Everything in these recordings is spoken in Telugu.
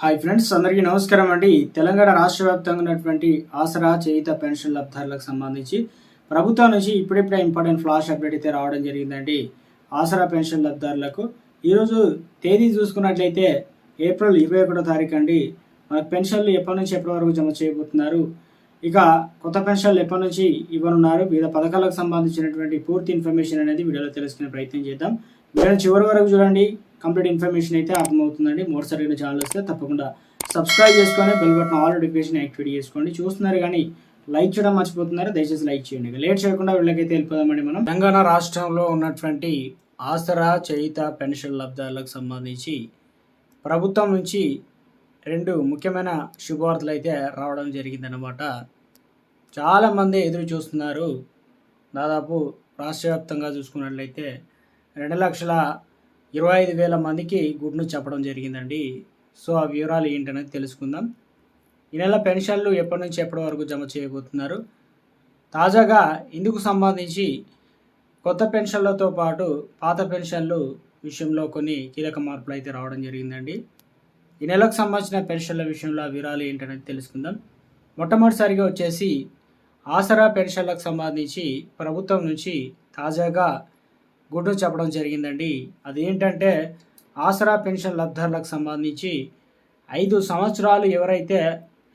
హాయ్ ఫ్రెండ్స్ అందరికీ నమస్కారం అండి. తెలంగాణ రాష్ట్ర వ్యాప్తంగా ఉన్నటువంటి ఆసరా చేయిత పెన్షన్ లబ్ధారులకు సంబంధించి ప్రభుత్వం నుంచి ఇప్పుడిప్పుడే ఇంపార్టెంట్ ఫ్లాష్ అప్డేట్ అయితే రావడం జరిగిందండి. ఆసరా పెన్షన్ లబ్ధారులకు ఈరోజు తేదీ చూసుకున్నట్లయితే ఏప్రిల్ ఇరవై ఒకటో తారీఖు అండి. మనకు పెన్షన్లు ఎప్పటి నుంచి ఎప్పటి వరకు జమ చేయబోతున్నారు? ఇక కొత్త పెన్షన్లు ఎప్పటి నుంచి ఇవ్వనున్నారు? వివిధ పథకాలకు సంబంధించినటువంటి పూర్తి ఇన్ఫర్మేషన్ అనేది వీడియోలో తెలుసుకునే ప్రయత్నం చేద్దాం. వీడియో చివరి వరకు చూడండి. కంప్లీట్ ఇన్ఫర్మేషన్ అయితే అర్థమవుతుందండి. మొదటిసారిగా ఛానల్ వస్తే తప్పకుండా సబ్స్క్రైబ్ చేసుకొని bell button all notification activate చేసుకోండి. చూస్తున్నారు కానీ లైక్ చేయడం మర్చిపోతున్నారు. దయచేసి లైక్ చేయండి. లేట్ చేయకుండా వీళ్ళకైతే వెళ్ళిపోదామండి మనం. తెలంగాణ రాష్ట్రంలో ఉన్నటువంటి ఆసరా చేయిత పెన్షన్ లబ్ధాలకు సంబంధించి ప్రభుత్వం నుంచి రెండు ముఖ్యమైన శుభవార్తలు అయితే రావడం జరిగిందనమాట చాలామంది ఎదురు చూస్తున్నారు. దాదాపు రాష్ట్ర వ్యాప్తంగా చూసుకున్నట్లయితే రెండు లక్షల ఇరవై ఐదు వేల మందికి గుడ్ న్యూస్ చెప్పడం జరిగిందండి. సో ఆ వివరాలు ఏంటనేది తెలుసుకుందాం. ఈ నెల పెన్షన్లు ఎప్పటి నుంచి ఎప్పటి వరకు జమ చేయబోతున్నారు? తాజాగా ఇందుకు సంబంధించి కొత్త పెన్షన్లతో పాటు పాత పెన్షన్లు విషయంలో కొన్ని కీలక మార్పులు అయితే రావడం జరిగిందండి. ఈ నెలకు సంబంధించిన పెన్షన్ల విషయంలో ఆ వివరాలు ఏంటనేది తెలుసుకుందాం. మొట్టమొదటిసారిగా వచ్చేసి ఆసరా పెన్షన్లకు సంబంధించి ప్రభుత్వం నుంచి తాజాగా గుడ్డు చెప్పడం జరిగిందండి. అదేంటంటే ఆసరా పెన్షన్ లబ్ధారులకు సంబంధించి ఐదు సంవత్సరాలు ఎవరైతే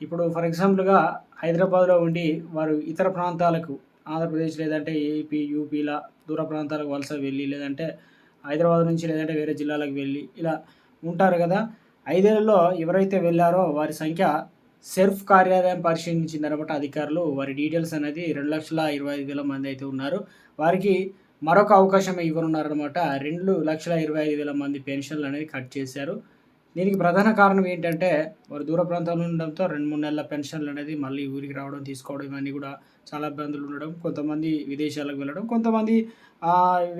ఇప్పుడు ఫర్ ఎగ్జాంపుల్గా హైదరాబాద్లో ఉండి వారు ఇతర ప్రాంతాలకు ఆంధ్రప్రదేశ్ లేదంటే ఏపీ యూపీలా దూర ప్రాంతాలకు వలస వెళ్ళి లేదంటే హైదరాబాద్ నుంచి లేదంటే వేరే జిల్లాలకు వెళ్ళి ఇలా ఉంటారు కదా. ఐదేళ్ళలో ఎవరైతే వెళ్ళారో వారి సంఖ్య సెర్ఫ్ కార్యాలయం పరిశీలించిందనమాట అధికారులు వారి డీటెయిల్స్ అనేది రెండు లక్షల ఇరవై ఐదు వేల మంది అయితే ఉన్నారు. వారికి మరొక అవకాశం ఇవ్వనున్నారనమాట రెండు లక్షల ఇరవై ఐదు వేల మంది పెన్షన్లు అనేది కట్ చేశారు. దీనికి ప్రధాన కారణం ఏంటంటే వారు దూర ప్రాంతాల్లో ఉండడంతో రెండు మూడు నెలల పెన్షన్లు అనేది మళ్ళీ ఊరికి రావడం తీసుకోవడం ఇవన్నీ కూడా చాలా ఇబ్బందులు ఉండడం కొంతమంది విదేశాలకు వెళ్ళడం కొంతమంది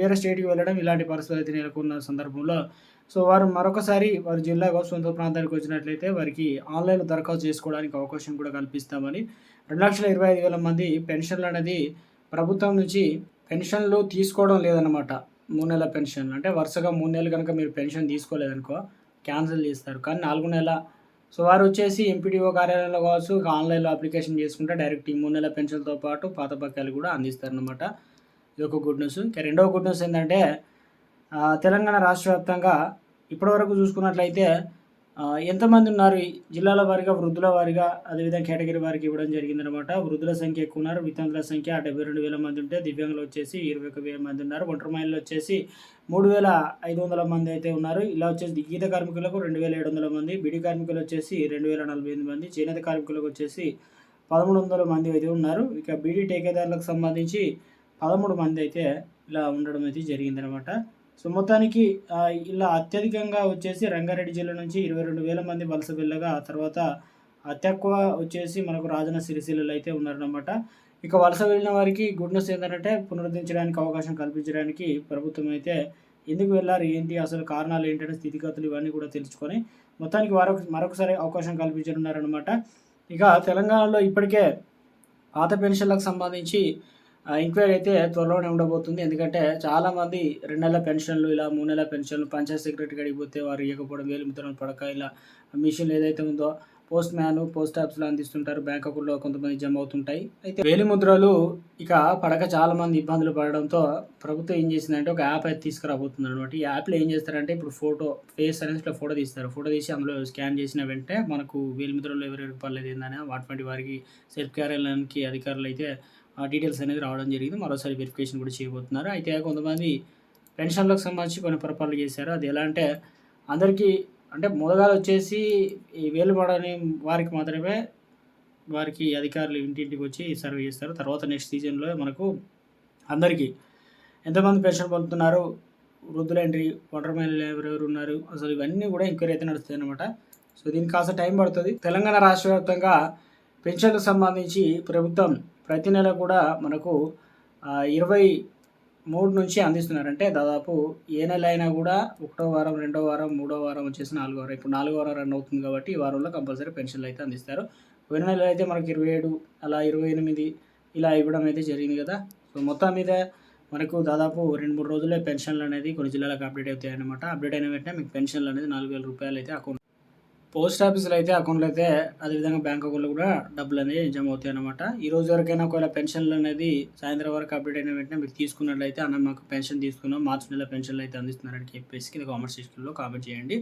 వేరే స్టేట్కి వెళ్ళడం ఇలాంటి పరిస్థితులు అయితే నెలకొన్న సందర్భంలో. సో వారు మరొకసారి వారి జిల్లాకు సొంత ప్రాంతానికి వచ్చినట్లయితే వారికి ఆన్లైన్లో దరఖాస్తు చేసుకోవడానికి అవకాశం కూడా కల్పిస్తామని రెండు లక్షల ఇరవై ఐదు వేల మంది పెన్షన్లు అనేది ప్రభుత్వం నుంచి పెన్షన్లు తీసుకోవడం లేదనమాట మూడు నెలల పెన్షన్. అంటే వరుసగా మూడు నెలలు కనుక మీరు పెన్షన్ తీసుకోలేదనుకో క్యాన్సిల్ చేస్తారు. కానీ నాలుగు నెలల. సో వారు వచ్చేసి ఎంపీడీఓ కార్యాలయంలో కావచ్చు ఆన్లైన్లో అప్లికేషన్ చేసుకుంటే డైరెక్ట్ ఈ మూడు నెలల పెన్షన్తో పాటు పాత బకాయిలు కూడా అందిస్తారనమాట ఇది ఒక గుడ్ న్యూస్. ఇంకా రెండవ గుడ్ న్యూస్ ఏంటంటే తెలంగాణ రాష్ట్ర వ్యాప్తంగా ఇప్పటివరకు చూసుకున్నట్లయితే ఎంతమంది ఉన్నారు? జిల్లాల వారీగా వృద్ధుల వారిగా అదేవిధంగా కేటగిరీ వారికి ఇవ్వడం జరిగిందనమాట వృద్ధుల సంఖ్య ఎక్కువ ఉన్నారు వితంతుల సంఖ్య డెబ్బై రెండు వేల మంది ఉంటే దివ్యాంగులు వచ్చేసి ఇరవై ఒక వేల మంది ఉన్నారు. ఒంటరి మహిళలు వచ్చేసి మూడు వేల ఐదు వందల మంది అయితే ఉన్నారు. ఇలా వచ్చేసి గీత కార్మికులకు రెండు వేల ఏడు వందల మంది బిడి కార్మికులు వచ్చేసి రెండు వేల నలభై ఎనిమిది మంది చేనేత కార్మికులకు వచ్చేసి పదమూడు వందల మంది అయితే ఉన్నారు. ఇక బీడీ టేకేదారులకు సంబంధించి పదమూడు మంది అయితే ఇలా ఉండడం అయితే జరిగిందనమాట సో మొత్తానికి ఇలా అత్యధికంగా వచ్చేసి రంగారెడ్డి జిల్లా నుంచి ఇరవై రెండు వేల మంది వలస వెళ్ళగా ఆ తర్వాత అత్యక్కువ వచ్చేసి మనకు రాజన సిరిసిల్లలో అయితే ఉన్నారనమాట ఇక వలస వెళ్ళిన వారికి గుడ్ న్యూస్ ఏంటంటే పునరుద్ధరించడానికి అవకాశం కల్పించడానికి ప్రభుత్వం అయితే ఎందుకు వెళ్ళారు ఏంటి అసలు కారణాలు ఏంటంటే స్థితిగతులు ఇవన్నీ కూడా తెలుసుకొని మొత్తానికి వారొక మరొకసారి అవకాశం కల్పించనున్నారనమాట ఇక తెలంగాణలో ఇప్పటికే పాత పెన్షన్లకు సంబంధించి ఎంక్వైరీ అయితే త్వరలోనే ఉండబోతుంది. ఎందుకంటే చాలామంది రెండు నెలల పెన్షన్లు ఇలా మూడు నెలల పెన్షన్లు పంచాయత్ సెక్రటరీ అడిగిపోతే పోతే వారు ఇవ్వకపోవడం వేలు ముద్రలు పడక ఇలా మిషన్ ఏదైతే ఉందో పోస్ట్ మ్యాన్ పోస్ట్ ఆఫీస్లో అందిస్తుంటారు బ్యాంక్ అకౌంట్లో కొంతమంది జమ అవుతుంటాయి. అయితే వేలి ముద్రలు ఇక పడక చాలా మంది ఇబ్బందులు పడడంతో ప్రభుత్వం ఏం చేసిందంటే ఒక యాప్ అయితే తీసుకురాబోతుంది అనమాట ఈ యాప్లో ఏం చేస్తారంటే ఇప్పుడు ఫోటో ఫేస్ అనేది ఇట్లా ఫోటో తీస్తారు. ఫోటో తీసి అందులో స్కాన్ చేసిన వెంటనే మనకు వేలి ముద్రలు ఎవరెవరికి పర్లేదు ఏందని అటువంటి వారికి సెల్ఫ్ కార్యాలయానికి అధికారులు అయితే డీటెయిల్స్ అనేది రావడం జరిగింది. మరోసారి వెరిఫికేషన్ కూడా చేయబోతున్నారు. అయితే కొంతమంది పెన్షన్లకు సంబంధించి కొన్ని పొరపాట్లు చేశారు. అది ఎలా అంటే అందరికీ అంటే మొదగాలు వచ్చేసి ఈ వేలుపడని వారికి మాత్రమే వారికి అధికారులు ఇంటింటికి వచ్చి సర్వే చేస్తారు. తర్వాత నెక్స్ట్ సీజన్లో మనకు అందరికీ ఎంతమంది పెన్షన్ పొందుతున్నారు? వృద్ధులేంటి ఒంటరి మహిళలు ఎవరెవరు ఉన్నారు? అసలు ఇవన్నీ కూడా ఎంక్వైరీ అయితే నడుస్తుంది అనమాట సో దీనికి కాస్త టైం పడుతుంది. తెలంగాణ రాష్ట్ర వ్యాప్తంగా పెన్షన్లకు సంబంధించి ప్రభుత్వం ప్రతి నెల కూడా మనకు ఇరవై మూడు నుంచి అందిస్తున్నారంటే దాదాపు ఏ నెల అయినా కూడా ఒకటో వారం రెండో వారం మూడో వారం వచ్చేసి నాలుగో వారం. ఇప్పుడు నాలుగో వారం రన్ అవుతుంది కాబట్టి ఈ వారంలో కంపల్సరీ పెన్షన్లు అయితే అందిస్తారు. పోయిన నెల అయితే మనకు ఇరవై ఏడు అలా ఇరవై ఎనిమిది ఇలా ఇవ్వడం అయితే జరిగింది కదా. సో మొత్తం మీద మనకు దాదాపు రెండు మూడు రోజులే పెన్షన్లు అనేది కొన్ని జిల్లాలకు అప్డేట్ అవుతాయి అనమాట అప్డేట్ అయిన వెంటనే మీకు పెన్షన్లు అనేది నాలుగు వేల రూపాయలు అయితే అకౌంట్ పోస్ట్ ఆఫీస్లో అయితే అకౌంట్లో అయితే అదేవిధంగా బ్యాంక్ అకౌంట్లో కూడా డబ్బులు అనేవి జమ అవుతాయి అనమాట ఈ రోజు వరకైనా ఒకవేళ పెన్షన్లు అనేది సాయంత్రం వరకు అప్డేట్ అయిన వెంటనే మీరు తీసుకున్నట్లయితే అన్న మాకు పెన్షన్ తీసుకున్నాం. మార్చి నెల పెన్షన్లు అయితే అందిస్తున్నారని చెప్పేసి కింద కామెంట్ సెక్షన్లో కామెంట్ చేయండి.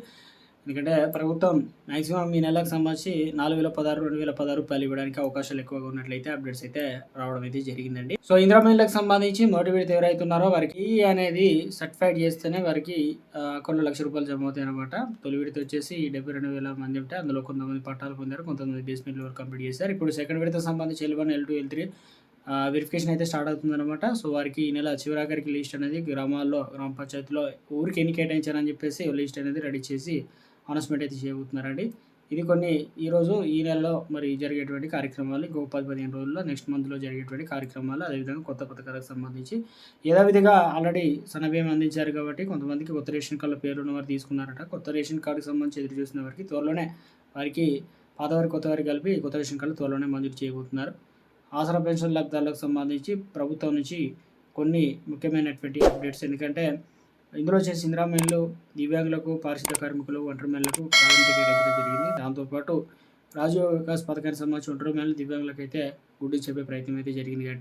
ఎందుకంటే ప్రభుత్వం మాక్సిమం ఈ నెలకు సంబంధించి నాలుగు వేల పదహారు రెండు వేల పదహారు రూపాయలు ఇవ్వడానికి అవకాశాలు ఎక్కువగా ఉన్నట్లయితే అప్డేట్స్ అయితే రావడం అయితే జరిగిందండి. సో ఇంద్రమహిళలకు సంబంధించి మోటివేట్ ఎవరైతే ఉన్నారో వారికి అనేది సర్టిఫైడ్ చేస్తేనే వారికి కొన్ని లక్ష రూపాయలు జమ అవుతాయి అనమాట తొలి విడత వచ్చేసి డెబ్బై రెండు వేల మంది ఉంటే అందులో కొంతమంది పట్టాలు పొందారు కొంతమంది బేస్మెంట్ లెవెల్ కంప్లీట్ చేశారు. ఇప్పుడు సెకండ్ విడత సంబంధించి L one L two L three verification అయితే స్టార్ట్ అవుతుందన్నమాట సో వారికి ఈ నెల చివరాఖరికి లిస్ట్ అనేది గ్రామాల్లో గ్రామ పంచాయతీలో ఊరికి ఎన్ని కేటాయించారని చెప్పేసి లిస్ట్ అనేది రెడీ చేసి అనౌన్స్మెంట్ అయితే చేయబోతున్నారండి. ఇది కొన్ని ఈరోజు ఈ నెలలో మరి జరిగేటువంటి కార్యక్రమాలు ఇంకో పది పదిహేను రోజుల్లో నెక్స్ట్ మంత్లో జరిగేటువంటి కార్యక్రమాలు అదేవిధంగా కొత్త పథకాలకు సంబంధించి. యథావిధిగా ఆల్రెడీ సన్నబియ్యం అందించారు కాబట్టి కొంతమందికి కొత్త రేషన్ కార్డుల పేరు ఉన్న వారు తీసుకున్నారట. కొత్త రేషన్ కార్డుకి సంబంధించి ఎదురు చూసిన వారికి త్వరలోనే వారికి పాతవారి కొత్త వారికి కలిపి కొత్త రేషన్ కార్డులు త్వరలోనే మంజూరు చేయబోతున్నారు. ఆసరా పెన్షన్ లబ్ధాలకు సంబంధించి ప్రభుత్వం నుంచి కొన్ని ముఖ్యమైనటువంటి అప్డేట్స్. ఎందుకంటే ఇందులో వచ్చేసి ఇందిరామేళ్ళు దివ్యాంగులకు పారిశుద్ధ కార్మికులు ఒంటరిమేన్లకు ప్రాధాన్యత కేటాయించడం జరిగింది దాంతోపాటు రాజీవ్ వికాస్ పథకానికి సంబంధించి ఒంటరి దివ్యాంగులకు అయితే గుడ్డి చెప్పే ప్రయత్నం అయితే జరిగింది కాబట్టి